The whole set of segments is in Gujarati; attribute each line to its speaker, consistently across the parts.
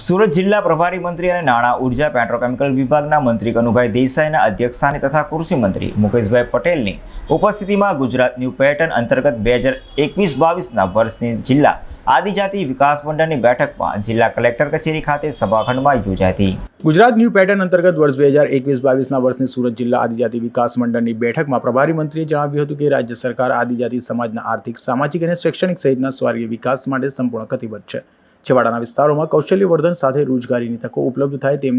Speaker 1: સુરત જિલ્લા પ્રભારી મંત્રી અને નાણાં ઊર્જા પેટ્રોકેમિકલ વિભાગના મંત્રી કનુભાઈ દેસાઈના અધ્યક્ષસ્થાને તથા કૃષિ મંત્રી મુકેશભાઈ પટેલની ઉપસ્થિતિમાં ગુજરાત ન્યૂ પેટર્ન અંતર્ગત બે હજાર એકવીસ બાવીસના વર્ષની જિલ્લા આદિજાતિ વિકાસ મંડળની બેઠકમાં જિલ્લા કલેક્ટર કચેરી ખાતે સભાખંડમાં યોજાઈ હતી.
Speaker 2: ગુજરાત ન્યૂ પેટર્ન અંતર્ગત વર્ષ બે હજાર એકવીસ બાવીસના વર્ષની સુરત જિલ્લા આદિજાતિ વિકાસ મંડળની બેઠકમાં પ્રભારી મંત્રીએ જણાવ્યું હતું કે રાજ્ય સરકાર આદિજાતિ સમાજના આર્થિક, સામાજિક અને શૈક્ષણિક સહિતના સ્વર્ગીય વિકાસ માટે સંપૂર્ણ કતિબદ્ધ છે. છેવાડાના વિસ્તારોમાં કૌશલ્યવર્ધન સાથે રોજગારીની તકો ઉપલબ્ધ થાય તેમ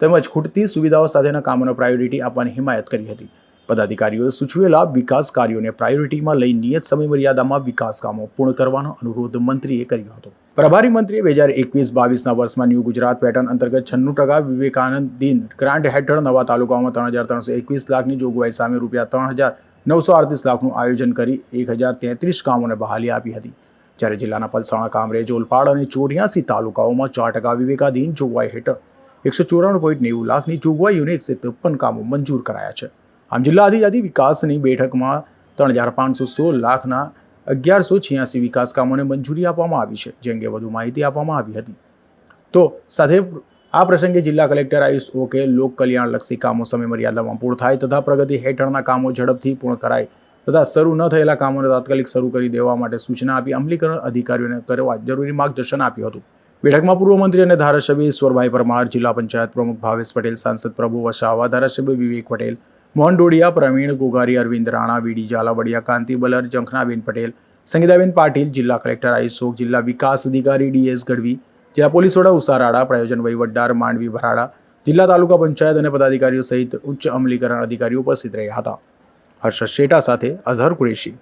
Speaker 2: તેમજ ખૂટતી સુવિધાઓ સાથેના કામોને પ્રાયોરિટી આપવાની હિમાયત કરી હતી. પદાધિકારીઓએ સૂચવેલા વિકાસ કાર્યોને પ્રાયોરિટીમાં લઈ નિયત સમયમર્યાદામાં વિકાસ કામો પૂર્ણ કરવાનો અનુરોધ મંત્રીએ કર્યો હતો. પ્રભારી મંત્રીએ બે હજાર એકવીસ બાવીસના વર્ષમાં ન્યૂ ગુજરાત પેટર્ન અંતર્ગત છન્નું ટકા વિવેકાનંદ દિન ગ્રાન્ટ હેઠળ નવા તાલુકાઓમાં ત્રણ હજાર ત્રણસો એકવીસ લાખની જોગવાઈ સામે રૂપિયા ત્રણ હજાર નવસો અડતીસ લાખનું આયોજન કરી એક હજાર તેત્રીસ કામોને બહાલી આપી હતી. જ્યારે જિલ્લાના પલસાણા, કામરેજ, ઓલપાડ અને ચોર્યાસી તાલુકાઓમાં ચાર ટકા વિવેકાધીન જોગવાઈ હેઠળ એકસો ચોરાણું પોઈન્ટ નેવું લાખની જોગવાઈઓને એકસો ત્રેપન કામો મંજૂર કરાયા છે. આમ જિલ્લા આદિજાતિ વિકાસની બેઠકમાં ત્રણ હજાર પાંચસો સોળ લાખના અગિયારસો છ્યાસી વિકાસ કામોને મંજૂરી આપવામાં આવી છે, જે અંગે વધુ માહિતી આપવામાં આવી હતી. તો સાથે આ પ્રસંગે જિલ્લા કલેક્ટર આયુષ ઓકે લોક કલ્યાણલક્ષી કામો સમયમર્યાદામાં પૂર્ણ થાય તથા પ્રગતિ હેઠળના કામો ઝડપથી પૂર્ણ કરાય તથા શરૂ ન થયેલા કામોને તાત્કાલિક શરૂ કરી દેવા માટે સૂચના આપી અમલીકરણ અધિકારીઓને કરવા જરૂરી માર્ગદર્શન આપ્યું હતું. બેઠકમાં પૂર્વ મંત્રી અને ધારાસભ્ય ઈશ્વરભાઈ પરમાર, જિલ્લા પંચાયત પ્રમુખ ભાવેશ પટેલ, સાંસદ પ્રભુ વસાવા, ધારાસભ્ય વિવેક પટેલ, મોહન ડોડિયા, પ્રવીણ ગોગારી, અરવિંદ રાણા, વીડી ઝાલાવડિયા, કાંતિ બલર, જંખનાબેન પટેલ, સંગીતાબેન પાટીલ, જિલ્લા કલેક્ટર આયુષોક, જિલ્લા વિકાસ અધિકારી ડીએસ ગઢવી, જિલ્લા પોલીસ વડા ઉસારાડા પ્રયોજન વહીવટદાર માંડવી ભરાડા, જિલ્લા તાલુકા પંચાયત અને પદાધિકારીઓ સહિત ઉચ્ચ અમલીકરણ અધિકારીઓ ઉપસ્થિત રહ્યા હતા. હર્ષદ શેટા સાથે અઝહર કુરેશી.